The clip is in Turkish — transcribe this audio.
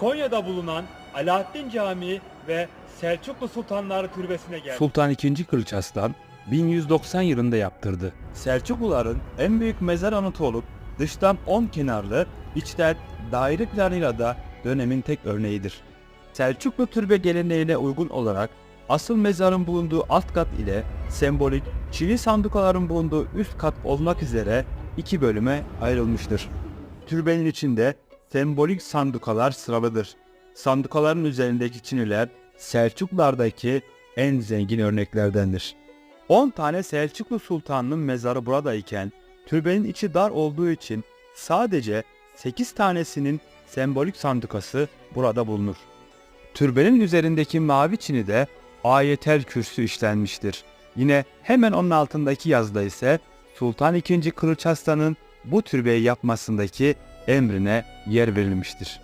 Konya'da bulunan Alaaddin Camii ve Selçuklu Sultanları Türbesi'ne geldik. Sultan II. Kılıç Arslan 1190 yılında yaptırdı. Selçukluların en büyük mezar anıtı olup dıştan 10 kenarlı, içten daire planıyla da dönemin tek örneğidir. Selçuklu türbe geleneğine uygun olarak asıl mezarın bulunduğu alt kat ile sembolik çivi sandukaların bulunduğu üst kat olmak üzere iki bölüme ayrılmıştır. Türbenin içinde sembolik sandukalar sıralıdır. Sandukaların üzerindeki çiniler Selçuklardaki en zengin örneklerdendir. 10 tane Selçuklu Sultanı'nın mezarı buradayken türbenin içi dar olduğu için sadece 8 tanesinin sembolik sandukası burada bulunur. Türbenin üzerindeki mavi çini de ayetel kürsü işlenmiştir. Yine hemen onun altındaki yazıda ise Sultan II. Kılıç Arslan'ın bu türbeyi yapmasındaki emrine yer verilmiştir.